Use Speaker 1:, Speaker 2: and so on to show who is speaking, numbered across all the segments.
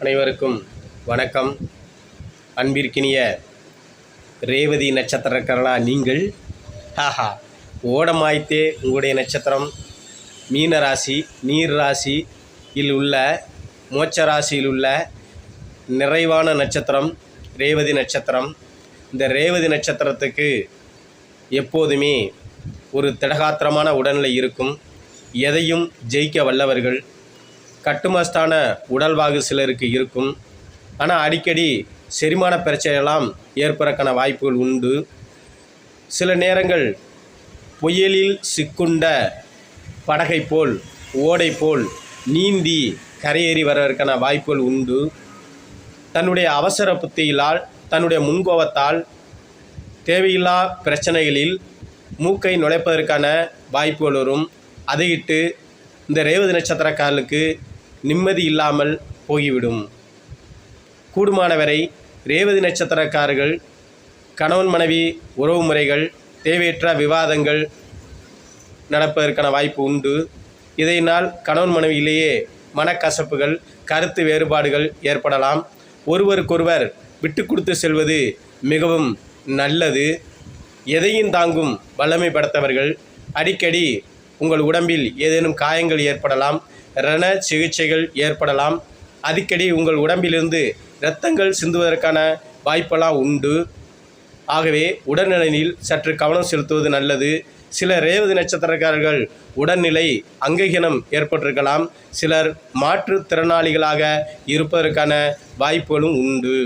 Speaker 1: அனைவருக்கும் வணக்கம். அன்பிற்கினிய ரேவதி நட்சத்திரக்காரனா நீங்கள்? ஹாஹா. ஓடமாய்த்தே உங்களுடைய நட்சத்திரம். மீன ராசி நீர் ராசியில் உள்ள மோட்ச ராசியில் உள்ள நிறைவான நட்சத்திரம் ரேவதி நட்சத்திரம். இந்த ரேவதி நட்சத்திரத்துக்கு எப்போதுமே ஒரு திடகாத்திரமான உடல்நிலை இருக்கும். எதையும் ஜெயிக்க வல்லவர்கள் கட்டுமஸ்தான உடல்வாகு சிலருக்கு இருக்கும். ஆனால் அடிக்கடி செரிமான பிரச்சனையெல்லாம் ஏற்படக்கான வாய்ப்புகள் உண்டு. சில நேரங்கள் புயலில் சிக்குண்ட படகை போல் ஓடை போல் நீந்தி கரையேறி வருவதற்கான வாய்ப்புகள் உண்டு. தன்னுடைய அவசர புத்தியிலால் தன்னுடைய முன்கோபத்தால் தேவையில்லா பிரச்சனைகளில் மூக்கை நுழைப்பதற்கான வாய்ப்புகள் வரும். அதையிட்டு இந்த ரேவதி நட்சத்திரக்காரர்களுக்கு நிம்மதி இல்லாமல் போய்விடும். கூடுமானவரை ரேவதி நட்சத்திரக்காரர்கள் கணவன் மனைவி உறவு முறைகள் தேவையற்ற விவாதங்கள் நடப்பதற்கான வாய்ப்பு உண்டு. இதனால் கணவன் மனைவியிலேயே மனக்கசப்புகள் கருத்து வேறுபாடுகள் ஏற்படலாம். ஒருவருக்கொருவர் விட்டு கொடுத்து செல்வது மிகவும் நல்லது. எதையும் தாங்கும் வல்லமை படைத்தவர்கள் அடிக்கடி உங்கள் உடம்பில் ஏதேனும் காயங்கள் ஏற்படலாம். ரண சிகிச்சைகள் ஏற்படலாம். அடிக்கடி உங்கள் உடம்பிலிருந்து இரத்தங்கள் சிந்துவதற்கான வாய்ப்பெல்லாம் உண்டு. ஆகவே உடல்நலனில் சற்று கவனம் செலுத்துவது நல்லது. சில ரேவதி நட்சத்திரக்காரர்கள் உடல்நிலை அங்ககீனம் ஏற்பட்டிருக்கலாம். சிலர் மாற்றுத்திறனாளிகளாக இருப்பதற்கான வாய்ப்புகளும் உண்டு.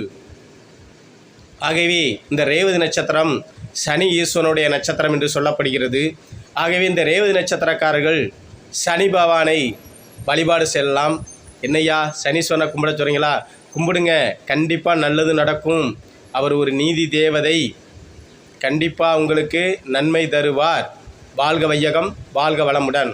Speaker 1: ஆகவே இந்த ரேவதி நட்சத்திரம் சனி ஈஸ்வனுடைய நட்சத்திரம் என்று சொல்லப்படுகிறது. ஆகவே இந்த ரேவதி நட்சத்திரக்காரர்கள் சனி பகவானை வழிபாடு செல்லலாம் என்னையா சனீஸ்வரனை கும்பிட சொல்கிறீங்களா கும்பிடுங்க. கண்டிப்பாக நல்லது நடக்கும். அவர் ஒரு நீதி தேவதை. கண்டிப்பாக உங்களுக்கு நன்மை தருவார். வாழ்க வையகம் வாழ்க வளமுடன்.